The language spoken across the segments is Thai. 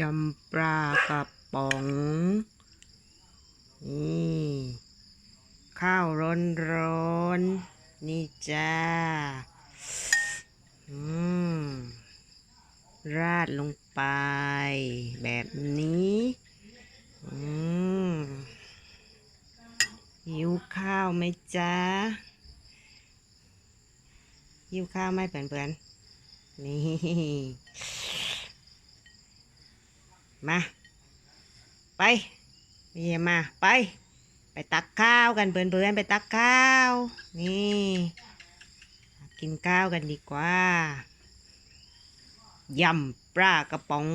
ยำปลากระป๋อง นี่ ข้าวร้อนร้อนๆนี่จ้า อืม ราดลงไป แบบนี้ อืมหิวข้าวไหมจ๊ะหิวข้าวไหมเพื่อนๆนี่ มา ไปมีมา ไป ไปตักข้าวกันเพื่อนๆไปตักข้าว นี่ กินข้าวกันดีกว่ายำปลากระป๋อง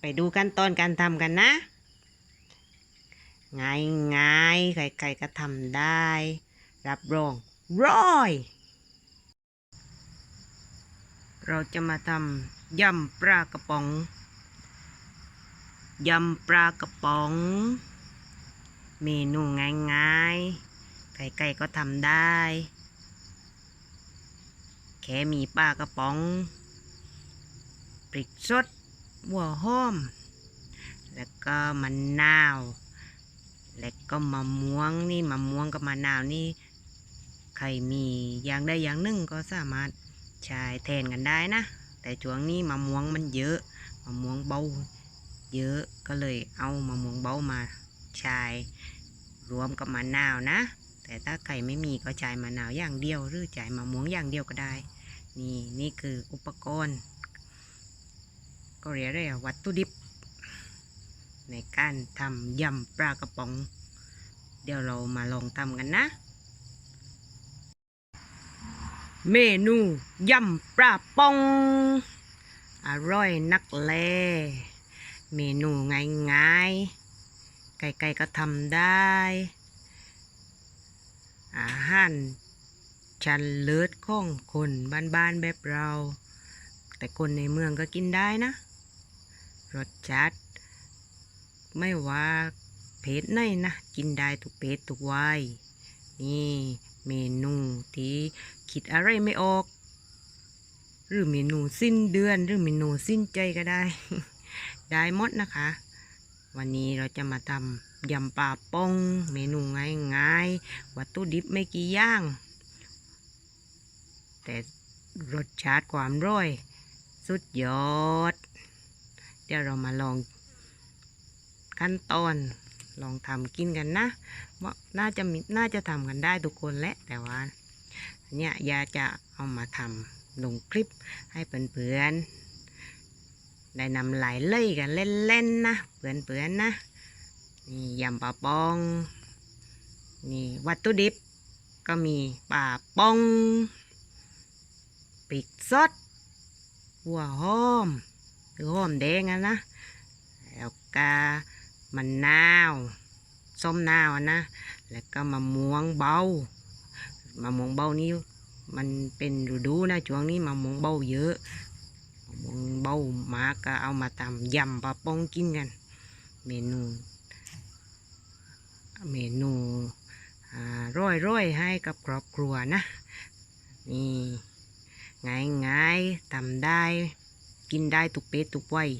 ไปดูขั้นตอนการทำกันนะง่ายง่ายใครๆก็ทำได้ รับรองร้อย เราจะมาทำยำปลากระป๋อง ยำปลากระป๋อง เมนูง่ายๆใครๆก็ทำได้ แค่มีปลากระป๋องพริกสดหัวหอม แล้วก็มะนาว แล้วก็มะม่วงนี่มะม่วงกับมะนาวนี่ใครมีอย่างใดอย่างหนึ่งก็สามารถ ใช้แทนกันได้นะ แต่ช่วงนี้มะม่วงมันเยอะมะม่วงเบาเยอะก็เลยเอามะม่วงเบามาใช้รวมกับมะนาวนะ แต่ถ้าใครไม่มีก็ใช้มะนาวอย่างเดียวหรือใช้มะม่วงอย่างเดียวก็ได้ นี่นี่คืออุปกรณ์ ก็เรียกได้ว่าวัตถุดิบ ในการทำยำปลากระป๋อง เดี๋ยวเรามาลองทำกันนะ เมนูยำปลาปอง อร่อยนักแล เมนูง่ายๆ ไก่ๆก็ทำได้ อาหารชันเลิศของคนบ้านๆแบบเรา แต่คนในเมืองก็กินได้นะ รสจัด ไม่ว่าเพศไหนนะ กินได้ทุกเพศทุกวัยนี่ เมนูที่คิดอะไรไม่ออก หรือเมนูสิ้นเดือน หรือเมนูสิ้นใจก็ได้ ได้หมดนะคะ วันนี้เราจะมาทำยำปลาป้อง เมนูง่ายๆ วัตถุดิบไม่กี่อย่าง แต่รสชาติความร่อย สุดยอด เดี๋ยวเรามาลองขั้นตอนลองทำกินกันนะ ว่าน่าจะมีน่าจะทำกันได้ทุกคนแหละแต่ว่าเนี่ยยาจะเอามาทำลงคลิปให้เพื่อนๆได้นำหลายเล่ยกันเล่นๆนะเพื่อนๆนะนี่ยำปลาปองนี่วัตถุดิบก็มีปลาปองปิกซดหัวหอมหรือหอมแดงนะแล้วก็มะนาว ส้มนาวนะแล้วก็มะม่วงเบามะม่วงเบานี่มันเป็นฤดูนะช่วงนี้มะม่วงเบาเยอะมะม่วงเบามาก็เอามาทำยำปลาป้องกินกันเมนูเมนูร่อยร่อยให้กับครอบครัวนะนี่ง่ายง่ายๆทำได้ กินได้ทุกเพศทุกวัย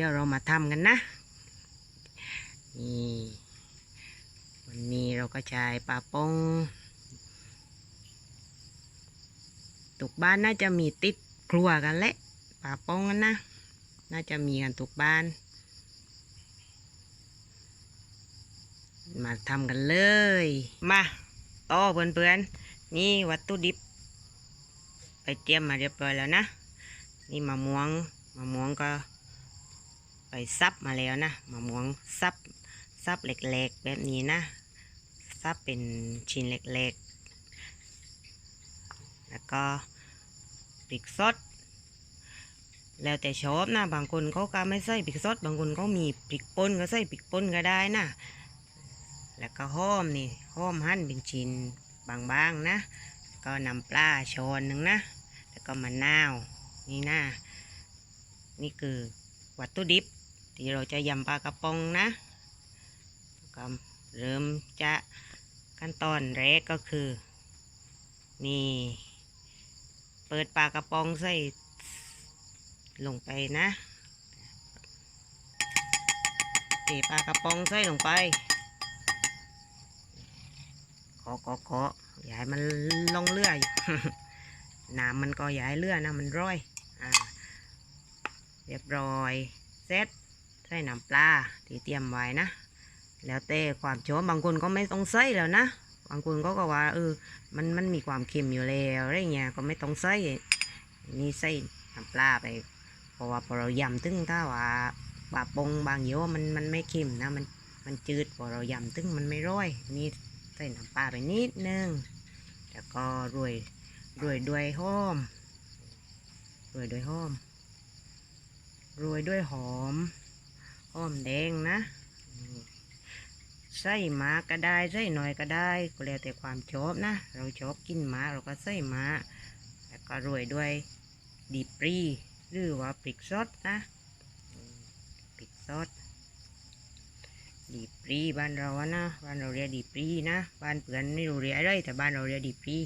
ดี๋ยวเรามาทำกันนะ นี่วันนี้เราก็ใช้ปลาปงตุกบ้านน่าจะมีติดครัวกันแหละปลาปงกันนะ น่าจะมีกันทุกบ้าน มาทำกันเลย มาต่อเพื่อนๆ นี่วัตถุดิบ ไปเตรียมมาเรียบร้อยแล้วนะ นี่มะม่วงมะม่วงก็ ไปซับมาแล้วนะมะม่วงซับซับเล็กๆแบบนี้นะ ซับเป็นชิ้นเล็กๆ แล้วก็พริกสดแล้วแต่ชอบนะบางคนเขาก็ไม่ใส่พริกสดบางคนเขามีพริกป่นก็ใส่พริกป่นก็ได้นะแล้วก็ห้อมนี่ห้อมหั่นเป็นชิ้นบางๆนะ ก็นำปลาช้อนหนึ่งนะ แล้วก็มะนาวนี่นะนี่คือวัตถุดิบ ที่เราจะยำปลากระป๋องนะก็เริ่มจะขั้นตอนแรกก็คือ นี่ เปิดปลากระป๋องใส่ลงไปนะเทปลากระป๋องใส่ลงไปขอขอขออย่าให้มันลงเลื่อยน้ำมันก็อย่าให้เลื่อยนะมันร้อย อ่า เรียบร้อย เสร็จ ใส่น้ำปลาที่เตรียมไว้นะ แล้วแต่ความชอบบางคนก็ไม่ต้องใส่แล้วนะ บางคนก็ก็ว่าเออ มันมันมีความเค็มอยู่แล้วอะไรเงี้ยก็ไม่ต้องใส่นี่ใส่น้ำปลาไป เพราะว่าพอเรายำตึ้งถ้าว่าบาปงบางเยอะมันมันไม่เค็มนะมันมันจืดพอเรายำตึ้งมันไม่ร่อย นี่ใส่น้ำปลาไปนิดนึงแล้วก็รวยรวยด้วยหอมรวยด้วยหอมรวยด้วยหอม หอมแดงนะอืมใส่หมาก็ได้ใส่หน่อยก็ได้ก็แล้วแต่ความชอบนะ เราชอบกินหมาเราก็ใส่หมาแล้วก็โรวยด้วยดีปรีหรือว่าพริกซดนะอืมพริกซดดีปรีบ้านเราอะนะบ้านเราเรียกดีปรีนะบ้านเพื่อนไม่รู้เรียกอะไรแต่บ้านเราเรียกดีปรี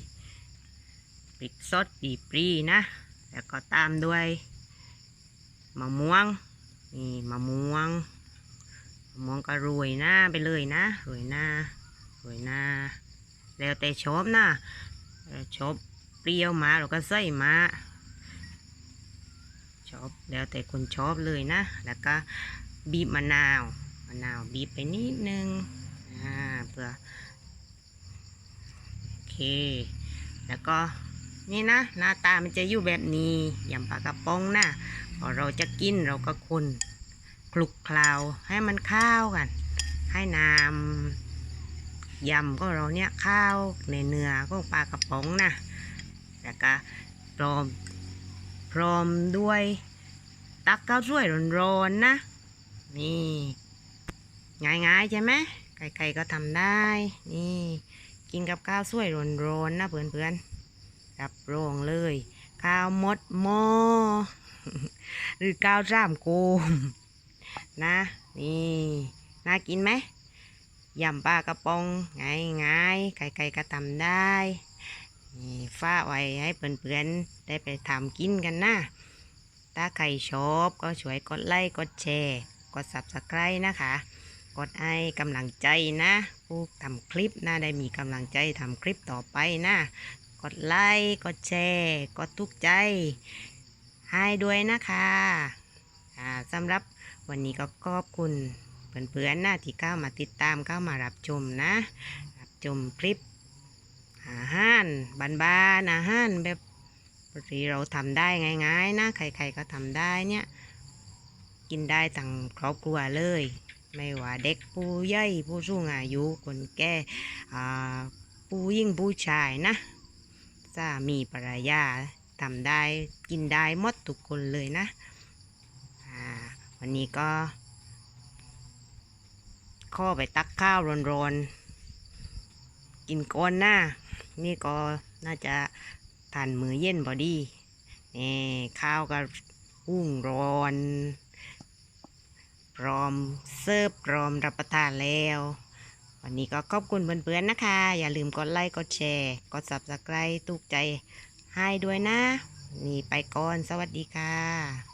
พริกซดดีปรีนะ แล้วก็ตามด้วยมะม่วง นี่มะม่วงมองก็รวยหน้าไปเลยนะรวยหน้ารวยหน้า แล้วแต่ชอบนะชอบเปรี้ยวมาเราก็ใส่มาชอบแล้วแต่คนชอบเลยนะ แล้วก็บีบมะนาวมะนาวบีบไปนิดนึงอ่าเพื่อโอเค แล้วก็นี่นะหน้าตามันจะอยู่แบบนี้ยำปลากระป๋องนะ พอเราจะกินเราก็คนคลุกเคล้าให้มันข้าวกัน ให้น้ำยำก็เราเนี่ยข้าวในเนื้อก็ปลากระป๋องนะแล้วก็พร้อมพร้อมด้วย ตักข้าวสวยร้อนๆนะ นี่ง่ายๆใช่ไหมใครๆก็ทำได้ นี่ กินกับข้าวสวยร้อนๆนะเพื่อนๆรับรองเลย ข้าวมดหม้อ หรือข้าวสามโกมนะ นี่น่ากินไหมยำปลากระป๋องง่ายง่ายๆใครๆก็ทำได้นี่ฝ้าไว้ให้เพื่อนๆได้ไปทำกินกันนะถ้าใครชอบก็ช่วยกดไลค์กดแชร์กด subscribe นะคะ กดให้กำลังใจนะผู้ทำคลิปนะได้มีกำลังใจทำคลิปต่อไปนะ กดไลค์กดแชร์ กดทุกใจ ให้ด้วยนะคะอ่าสำหรับวันนี้ก็ขอบคุณเพื่อนๆนะที่เข้ามาติดตามเข้ามารับชมนะ รับชมคลิปอาหารบ้านๆอาหารแบบที่เราทำได้ง่ายๆนะใครๆก็ทำได้เนี่ย กินได้ทั้งครอบครัวเลย ไม่ว่าเด็กผู้ใหญ่ผู้สูงอายุคนแก่อ่าผู้ยิ่งผู้ชายนะสามีภรรยา ทำได้กินได้หมดทุกคนเลยนะวันนี้ก็ข้อไปตักข้าวร้อนๆ กินก้อนหน้า นี่ก็น่าจะทานมือเย็นบอดีนี่ข้าวก็อุ้งร้อนพร้อมเสิร์ฟพร้อมรับประทานแล้ว วันนี้ก็ขอบคุณเพื่อนๆนะคะ อย่าลืมกดไลค์กดแชร์ กด subscribe ตุกใจ ให้ด้วยนะ นี่ไปก่อน สวัสดีค่ะ